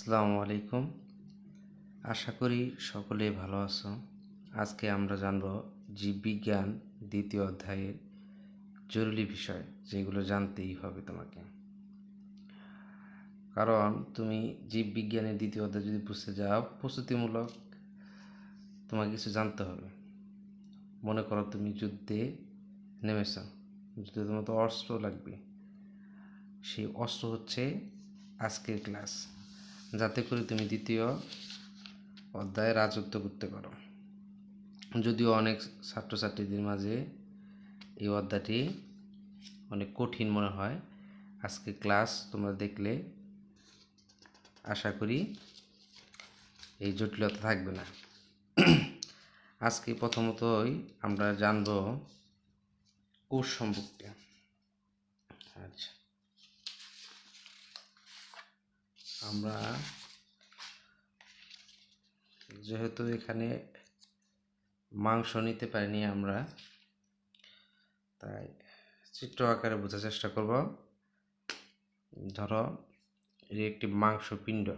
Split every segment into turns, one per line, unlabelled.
আসসালামু আলাইকুম। আশা করি সকলে ভালো আছো। আজকে আমরা জানব জীববিজ্ঞান দ্বিতীয় অধ্যায়ের জরুরি বিষয়, যেগুলো জানতেই হবে তোমাকে। কারণ তুমি জীববিজ্ঞানের দ্বিতীয় অধ্যায় যদি বুঝতে যাও, প্রস্তুতিমূলক তোমাকে কিছু জানতে হবে। মনে করো তুমি যুদ্ধে নেমেছ, যুদ্ধে তোমার তো অস্ত্র লাগবে। সেই অস্ত্র হচ্ছে আজকের ক্লাস। যাতে করে তুমি দ্বিতীয় অধ্যায়ে রাজত্ব করতে পারো। যদিও অনেক ছাত্রছাত্রীদের মাঝে এই অধ্যায়টি অনেক কঠিন মনে হয়। আজকে ক্লাস তোমরা দেখলে আশা করি এই জটিলতা থাকবে না। আজকে প্রথমতই আমরা জানব কোষ সম্পর্কে। আচ্ছা। আমরা যেহেতু এখানে মাংস নিতে পারিনি আমরা, তাই চিত্র আকারে বোঝার চেষ্টা করব। ধরো, এটি একটি মাংসপিণ্ড।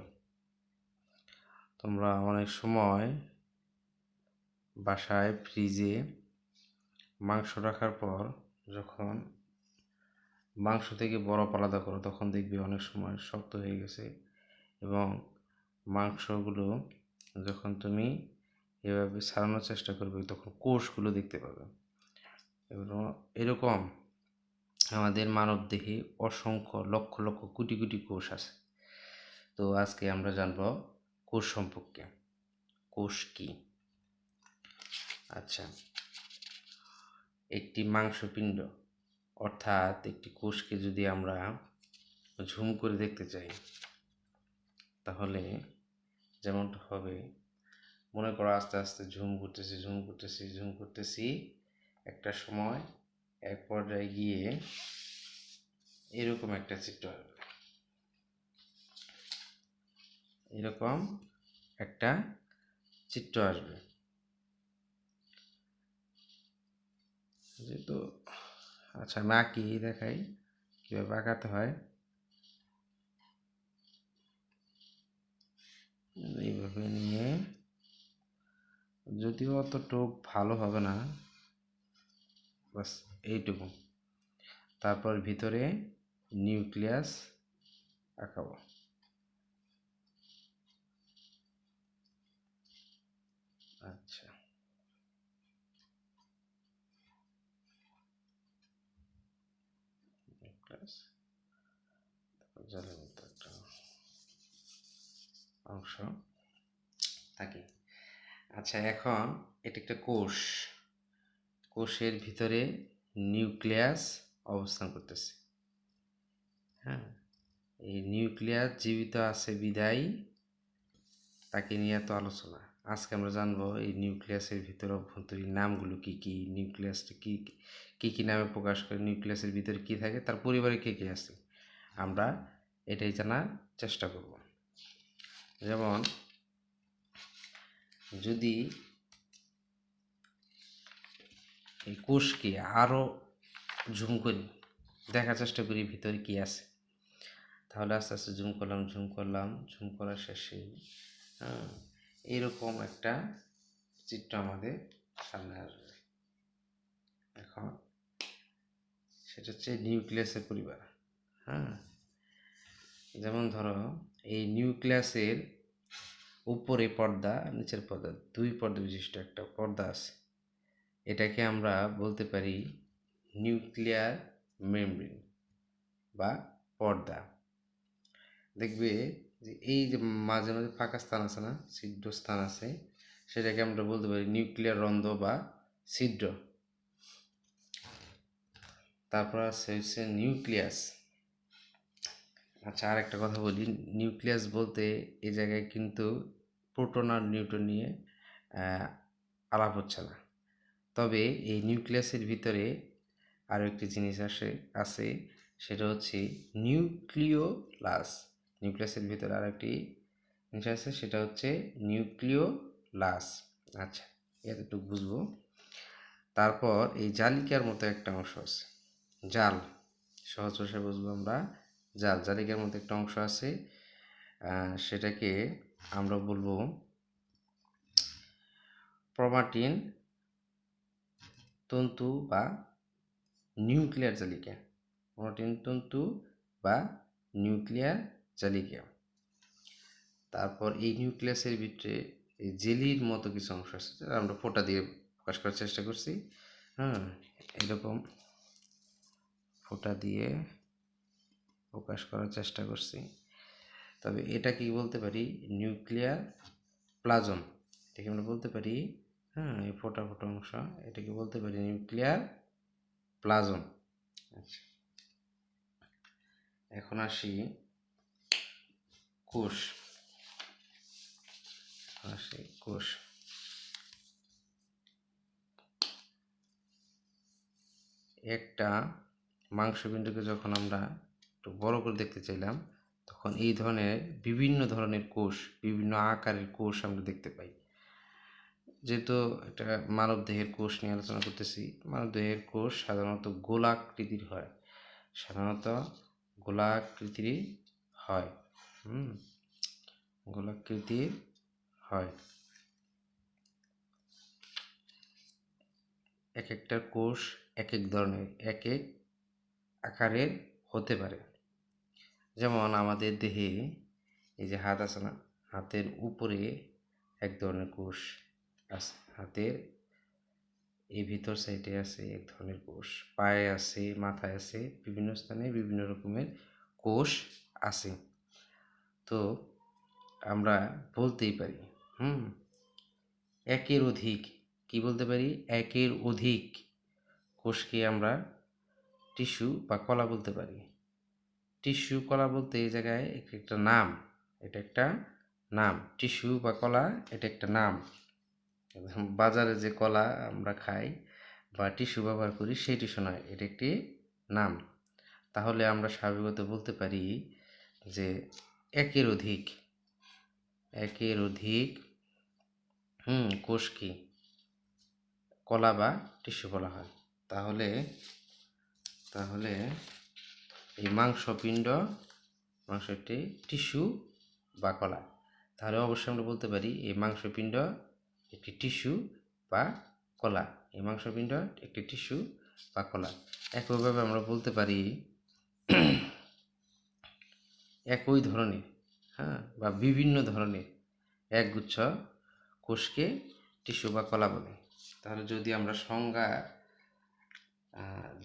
তোমরা অনেক সময় বাসায় ফ্রিজে মাংস রাখার পর যখন মাংস থেকে বরফ আলাদা করো, তখন দেখবে অনেক সময় শক্ত হয়ে গেছে। এবং মাংসগুলো যখন তুমি এভাবে ছাড়ানোর চেষ্টা করবে, তখন কোষগুলো দেখতে পাবে। এবং এরকম আমাদের মানব দেহে অসংখ্য লক্ষ লক্ষ কোটি কোটি কোষ আছে। তো আজকে আমরা জানব কোষ সম্পর্কে। কোষ কি? আচ্ছা একটি মাংসপিণ্ড অর্থাৎ একটি কোষকে যদি আমরা ঝুম করে দেখতে চাই তাহলে যেমনটা হবে, মনে করো আস্তে আস্তে ঝুম করতেছি ঝুম করতেছি ঝুম করতেছি। একটা সময়, এক পর্যায়ে গিয়ে এরকম একটা চিত্র আসবে। এরকম একটা চিত্র আসবে। যেহেতু আচ্ছা আমি আঁকি, দেখাই, কীভাবে আঁকাতে হয়। এইভাবে নিয়ে যদিও অত টোপ ভালো হবে না, বাস এইটুকু। তারপর ভিতরে নিউক্লিয়াস আঁকাবো। আচ্ছা। নিউক্লিয়াস অংশ থাকে। আচ্ছা এখন এটা একটা কোষ। কোষের ভিতরে নিউক্লিয়াস অবস্থান করতেছে। হ্যাঁ এই নিউক্লিয়াস জীবিত আছে বিদায়, তাকে নিয়ে এত আলোচনা। আজকে আমরা জানব এই নিউক্লিয়াসের ভিতরে অভ্যন্তরীণ নামগুলো কি কি? নিউক্লিয়াসটা কি কি কি নামে প্রকাশ করে? নিউক্লিয়াসের ভিতরে কি থাকে? তার পরিবারে কে কে আছে? আমরা এটাই জানার চেষ্টা করব। যেমন, যদি এই কোষকে আরও ঝুম করি, দেখার চেষ্টা করি ভিতরে কি আছে। তাহলে আস্তে আস্তে ঝুম করলাম ঝুম করলাম, ঝুম করার শেষে হ্যাঁ এরকম একটা চিত্র আমাদের সামনে আসবে। এখন সেটা হচ্ছে নিউক্লিয়াসের পরিবার হ্যাঁ যেমন ধরো, এই নিউক্লিয়াসের উপরে পর্দা, নিচের পর্দা, দুই পর্দা বিশিষ্ট একটা পর্দা আছে। এটাকে আমরা বলতে পারি নিউক্লিয়ার মেমব্রেন বা পর্দা। দেখবে যে এই যে মাঝে মাঝে ফাঁকা স্থান আছে না, ছিদ্র স্থান আছে, সেটাকে আমরা বলতে পারি নিউক্লিয়ার রন্ধ্র বা ছিদ্র। তারপর আছে হচ্ছে নিউক্লিয়াস। আচ্ছা আর একটা কথা বলি। নিউক্লিয়াস বলতে এ জায়গায় কিন্তু প্রোটন আর নিউট্রন নিয়ে আলাপ হচ্ছে না। তবে এই নিউক্লিয়াসের ভিতরে আরও একটি জিনিস আসে, আছে, সেটা হচ্ছে নিউক্লিওলাস। নিউক্লিয়াসের ভিতরে আর একটি জিনিস আছে, সেটা হচ্ছে নিউক্লিওলাস। আচ্ছা এতটুকু বুঝব। তারপর এই জালিকার মতো একটা অংশ আছে। জাল, সহজ ভাষায় বুঝব আমরা। জাল জালিকার মধ্যে একটা অংশ আছে সেটাকে আমরা বলব প্রমাটিন, তন্তু বা নিউক্লিয়ার জালিকা। প্রোটিন তন্তু বা নিউক্লিয়ার জালিকা। তারপর এই নিউক্লিয়াসের ভিতরে জেলির মতো কিছু অংশ আছে আমরা ফোঁটা দিয়ে প্রকাশ করার চেষ্টা করছি। হ্যাঁ এরকম ফোঁটা দিয়ে প্রকাশ করার চেষ্টা করছি। তবে এটা কি বলতে পারি? Nuclear plasm. এটাকে আমরা বলতে পারি হ্যাঁ এই ফোটা ফোটা অংশ, এটাকে বলতে পারি নিউক্লিয়ার প্লাজম। আচ্ছা। এখন আসি কোষ। আসি কোষ। একটা মাংসপিণ্ডকে যখন আমরা একটু বড় করে দেখতে চাইলাম, তখন এই ধরনের বিভিন্ন ধরনের কোষ, বিভিন্ন আকারের কোষ আমরা দেখতে পাই। যেহেতু একটা মানব দেহের কোষ নিয়ে আলোচনা করতেছি, মানব দেহের কোষ সাধারণত গোলাকৃতির হয়। সাধারণত গোলাকৃতির হয়, হুম, গোলাকৃতির হয়। এক একটা কোষ এক এক ধরনের এক এক আকারের হতে পারে। যেমন আমাদের দেহে এই যে হাত আছে না, হাতের উপরে এক ধরনের কোষ আছে হাতের এই ভিতর সাইডে আছে এক ধরনের কোষ, পায়ে আছে, মাথায় আছে, বিভিন্ন স্থানে বিভিন্ন রকমের কোষ আছে। তো আমরা বলতেই পারি, হুম? একের অধিক, কি বলতে পারি? একের অধিক কোষকে আমরা টিস্যু বা কলা বলতে পারি। টিস্যু কলা বলতে এই জায়গায় একটা নাম, এটা একটা নাম। টিস্যু বা কলা, এটা একটা নাম। বাজারে যে কলা আমরা খাই বা টিস্যু ব্যবহার করি সেই টিস্যু নয় এটা একটি নাম। তাহলে আমরা স্বাভাবিকত বলতে পারি যে একের অধিক একের অধিক, হুম, কোষ কি? কলা বা টিস্যু বলা হয়। তাহলে তাহলে এই মাংসপিণ্ড মাংসটি টিস্যু বা কলা। তাহলে অবশ্যই আমরা বলতে পারি এই মাংসপিণ্ড একটি টিস্যু বা কলা। এই মাংসপিণ্ড একটি টিস্যু বা কলা। একইভাবে আমরা বলতে পারি একই ধরনের হ্যাঁ বা বিভিন্ন ধরনের একগুচ্ছ কোষকে টিস্যু বা কলা বলে। তাহলে যদি আমরা সংজ্ঞা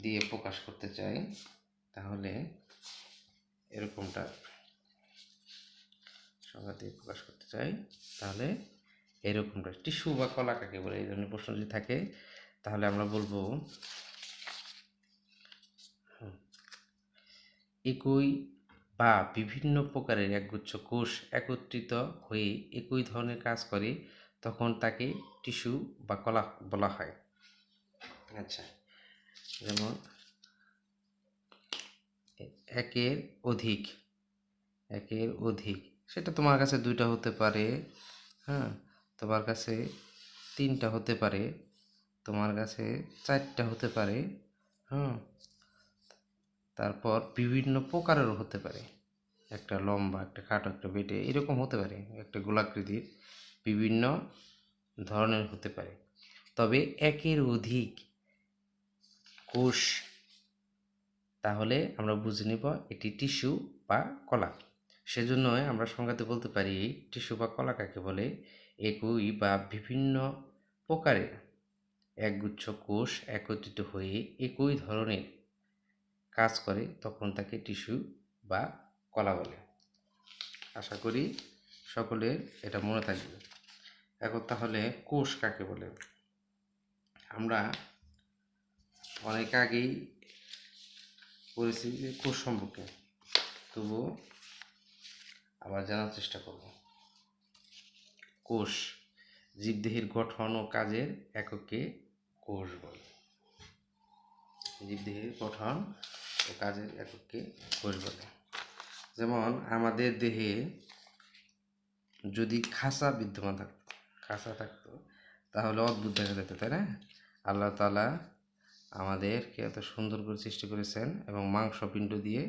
দিয়ে প্রকাশ করতে চাই তাহলে এরকমটা সংজ্ঞা দিয়ে প্রকাশ করতে চাই। তাহলে এরকমটা টিস্যু বা কলা কাকে বলে? এই ধরনের প্রশ্ন যদি থাকে, তাহলে আমরা বলব একই বা বিভিন্ন প্রকারের একগুচ্ছ কোষ একত্রিত হয়ে একই ধরনের কাজ করে, তখন তাকে টিস্যু বা কলা বলা হয়। আচ্ছা যেমন একের অধিক একের অধিক। সেটা তোমার কাছে দুইটা হতে পারে হ্যাঁ? তোমার কাছে তিনটা হতে পারে, তোমার কাছে চারটা হতে পারে হুম তারপর বিভিন্ন প্রকারেরও হতে পারে। একটা লম্বা, একটা খাটো, একটা বেটে, এরকম হতে পারে। একটা গোলাকৃতির বিভিন্ন ধরনের হতে পারে। তবে একের অধিক কোষ তাহলে আমরা বুঝে নিব এটি টিস্যু বা কলা। সেজন্যই আমরা সংজ্ঞাতে বলতে পারি, টিস্যু বা কলা কাকে বলে? একই বা বিভিন্ন প্রকারের একগুচ্ছ কোষ একত্রিত হয়ে একই ধরনের কাজ করে, তখন তাকে টিস্যু বা কলা বলে। আশা করি সকলের এটা মনে থাকবে। এখন তাহলে কোষ কাকে বলে? আমরা অনেক আগেই পড়েছি যে কোষ সম্পর্কে। তবুও আবার জানার চেষ্টা করব। কোষ জীবদেহের গঠন ও কাজের এককে কোষ বলে। জীবদেহের গঠন ও কাজের এককে কোষ বলে। যেমন আমাদের দেহে যদি খাসা বিদ্যমান থাকতো খাসা থাকতো, তাহলে অদ্ভুত দেখা যেত, তাই না? আল্লাহ তালা আমাদেরকে এত সুন্দর করে সৃষ্টি করেছেন এবং মাংসপিণ্ড দিয়ে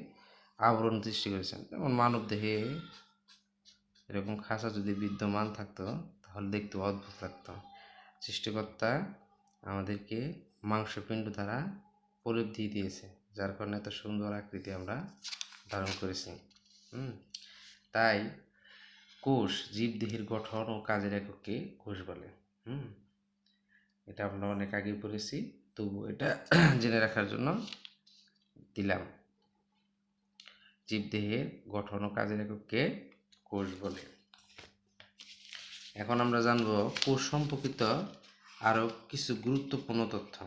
আবরণ সৃষ্টি করেছেন। যেমন মানব দেহে এরকম খাঁচা যদি বিদ্যমান থাকতো, তাহলে দেখতে অদ্ভুত লাগতো। সৃষ্টিকর্তা আমাদেরকে মাংসপিণ্ড দ্বারা দিয়ে দিয়েছে, যার কারণে এত সুন্দর আকৃতি আমরা ধারণ করেছি। তাই কোষ জীবদেহের গঠন ও কাজের এককে কোষ বলে। হুম, এটা আমরা অনেক আগে পড়েছি। তবু এটা জেনে রাখার জন্য দিলাম। জীবদেহের গঠন ও কাজের এককে কোষ বলে। এখন আমরা জানব কোষ সম্পর্কিত আরও কিছু গুরুত্বপূর্ণ তথ্য।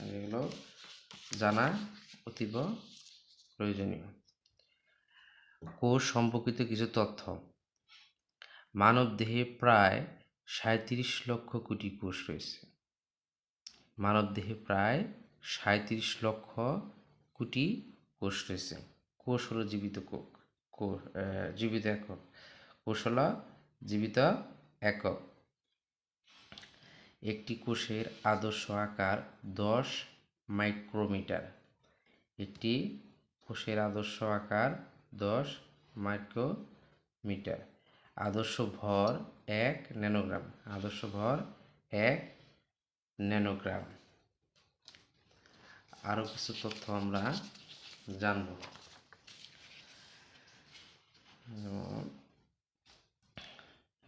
এগুলো জানা অতীব প্রয়োজনীয়। কোষ সম্পর্কিত কিছু তথ্য। মানব দেহে প্রায় সাঁত্রিশ লক্ষ কোটি কোষ রয়েছে। মানব দেহে প্রায় সাঁত্রিশ লক্ষ কোটি কোষ রয়েছে। কোষ হলো জীবিত কোষ জীবিত একক। কোষ হলো জীবিত একক। একটি কোষের আদর্শ আকার দশ মাইক্রোমিটার। একটি কোষের আদর্শ আকার দশ মাইক্রোমিটার। আদর্শ ভর এক ন্যানোগ্রাম। আদর্শ ভর এক ন্যানোগ্রাম। আরও কিছু তথ্য আমরা জানব।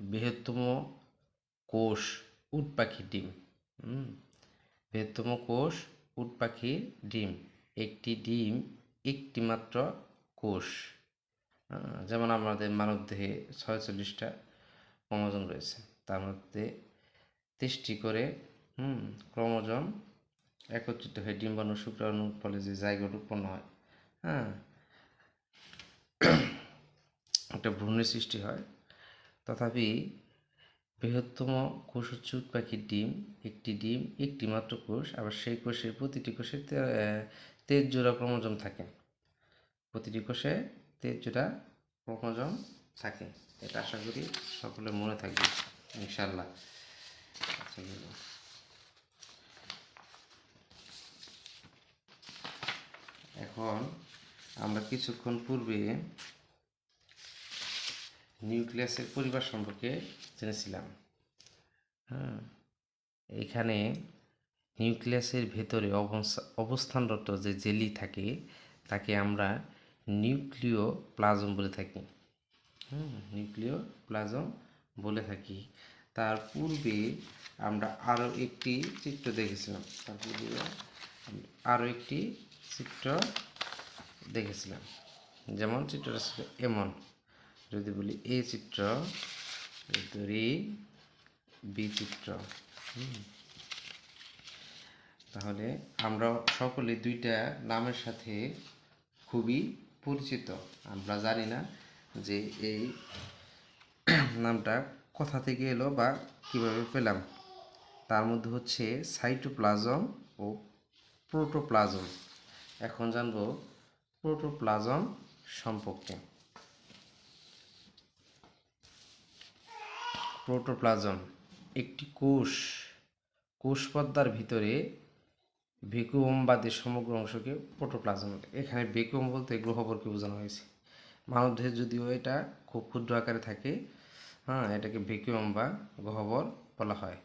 বৃহত্তম কোষ উট পাখির ডিম। বৃহত্তম কোষ উট পাখির ডিম। একটি ডিম একটি মাত্র কোষ। যেমন আমাদের মানবদেহে ছয়চল্লিশটা ক্রোমোজোম রয়েছে তার মধ্যে তেইশটি করে হুম ক্রোমোজোম একত্রিত হয়ে ডিম্বাণু শুক্রাণু ফলে যে জায়গাটা উৎপন্ন হয় হ্যাঁ একটা ভ্রূণের সৃষ্টি হয়। তথাপি বৃহত্তম কোষ হচ্ছে পাখির ডিম একটি ডিম একটি মাত্র কোষ আবার সেই কোষের প্রতিটি কোষে তে- আহ, জোড়া ক্রোমোজোম থাকে। প্রতিটি কোষে তেইশ জোড়া থাকে, এটা আশা করি সকলের মনে থাকবে ইনশাল্লাহ আচ্ছা এখন আমরা কিছুক্ষণ পূর্বে নিউক্লিয়াসের পরিবার সম্পর্কে জেনেছিলাম। হ্যাঁ এখানে নিউক্লিয়াসের ভেতরে অবস্থা- অবস্থানরত যে জেলি থাকে, তাকে আমরা নিউক্লিয় প্লাজম বলে থাকি। হুম নিউক্লিয় প্লাজম বলে থাকি। তার পূর্বে আমরা আরও একটি চিত্র দেখেছিলাম। তার পূর্বে আরও একটি চিত্র দেখেছিলাম। যেমন চিত্রটা ছিল এমন। যদি বলি এ চিত্র ধরি বি চিত্র তাহলে আমরা সকলে দুইটা নামের সাথে খুবই পরিচিত। আমরা জানি না যে এই নামটা কোথা থেকে এলো বা কীভাবে পেলাম। তার মধ্যে হচ্ছে সাইটোপ্লাজম ও প্রোটোপ্লাজম। এখন জানব প্রোটোপ্লাজম সম্পর্কে। প্রোটোপ্লাজম একটি কোষ। কোষ পর্দার ভিতরে ভেকুয়াম বাদে সমগ্র অংশকে প্রোটোপ্লাজম এখানে ভেকুয়াম বলতে গ্রহবরকে বোঝানো হয়েছে। মানবদেহে যদিও এটা খুব ক্ষুদ্র আকারে থাকে হ্যাঁ এটাকে ভেকুয়াম বা গহ্বর বলা হয়।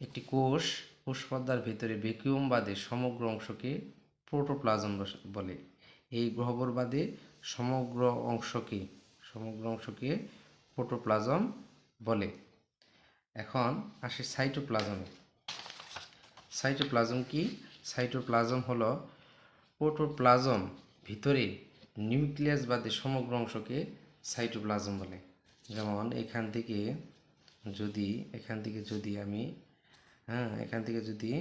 একটি কোষ কোষ পর্দার ভিতরে ভেকুয়াম বাদে সমগ্র অংশকে প্রোটোপ্লাজম বলে। এই গহ্বর বাদে সমগ্র অংশকে সমগ্র অংশকে প্রোটোপ্লাজম বলে। এখন আসে সাইটোপ্লাজমে সাইটোপ্লাজম কি? সাইটোপ্লাজম হলো প্রোটোপ্লাজম ভিতরে নিউক্লিয়াস বাদে সমগ্র অংশকে সাইটোপ্লাজম বলে। যেমন এখান থেকে যদি, এখান থেকে যদি আমি হ্যাঁ এখান থেকে যদি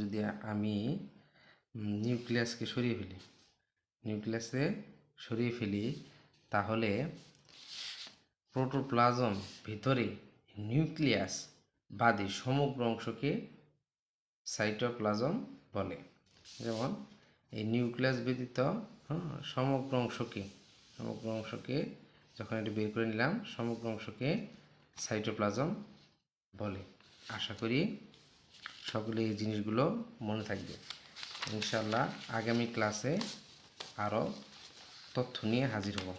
যদি আমি নিউক্লিয়াসকে সরিয়ে ফেলি, নিউক্লিয়াসে সরিয়ে ফেলি, তাহলে প্রোটোপ্লাজম ভিতরে নিউক্লিয়াস বাদে সমগ্র অংশকে সাইটোপ্লাজম বলে। যেমন এই নিউক্লিয়াস ব্যতীত হ্যাঁ, সমগ্র অংশকে সমগ্র অংশকে যখন এটি বের করে নিলাম সমগ্র অংশকে সাইটোপ্লাজম বলে। আশা করি সকলে এই জিনিসগুলো মনে থাকবে। ইনশাল্লাহ আগামী ক্লাসে আরও তথ্য নিয়ে হাজির হব।